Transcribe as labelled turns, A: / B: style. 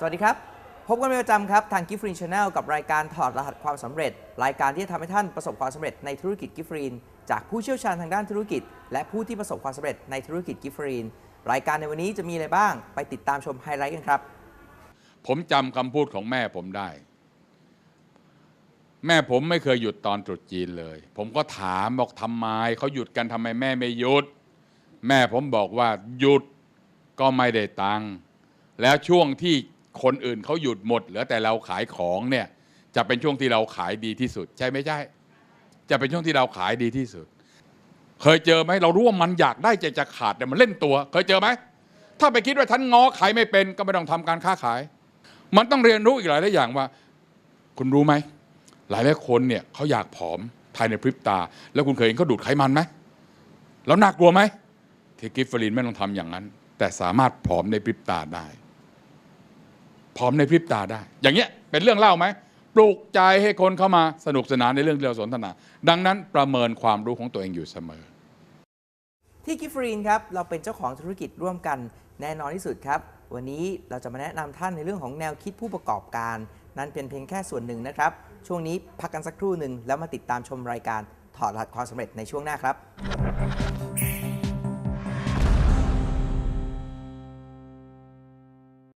A: สวัสดีครับ พบกันเป็นประจำครับ ทาง Gift Green Channel กับรายการถอดรหัสความสำเร็จ รายการที่จะทำให้ท่านประสบความสำเร็จในธุรกิจ Gift Green จากผู้เชี่ยวชาญทางด้านธุรกิจ และผู้ที่ประสบความสำเร็จในธุรกิจ Gift Green รายการในวันนี้จะมีอะไรบ้าง ไปติดตามชมไฮไลท์กันครับ
B: ผมจำคำพูดของแม่ผมได้ แม่ผมไม่เคยหยุดตอนตรุษจีนเลย ผมก็ถามบอกทำไมเขาหยุดกันทำไมแม่ไม่หยุด แม่ผมบอกว่าหยุดก็ไม่ได้ตังค์แล้วช่วงที่ คนอื่นเขาหยุดหมดเหลือแต่เราขายของเนี่ยจะเป็นช่วงที่เราขายดีที่สุด ใช่ไม่ใช่ จะเป็นช่วงที่เราขายดีที่สุด เคยเจอไหมเรารู้ว่ามันอยากได้ใจจะขาดแต่มันเล่นตัว เคยเจอไหมถ้าไปคิดว่าฉันง้อขายไม่เป็นก็ไม่ต้องทำการค้าขาย มันต้องเรียนรู้อีกหลายหลายอย่างว่า คุณรู้ไหมหลายหลายคนเนี่ยเขาอยากผอมภายในพริบตา แล้วคุณเคยเห็นเขาดูดไขมันไหมแล้วน่ากลัวไหมเทกิฟฟอรีนไม่ต้องทำอย่างนั้น แต่สามารถผอมในพริบตาได้ ผอมในพริบตาได้ อย่างเงี้ยเป็นเรื่องเล่าไหมปลูกใจให้คนเข้ามาสนุกสนานในเรื่องที่เราสนทนา ดังนั้นประเมินความรู้ของตัวเองอยู่เสมอ
A: ที่กิฟรีนครับเราเป็นเจ้าของธุรกิจร่วมกันแน่นอนที่สุดครับ วันนี้เราจะมาแนะนำท่านในเรื่องของแนวคิดผู้ประกอบการ นั่นเป็นเพียงแค่ส่วนหนึ่งนะครับ ช่วงนี้พักกันสักครู่หนึ่งแล้วมาติดตามชมรายการถอดรหัสความสำเร็จในช่วงหน้าครับ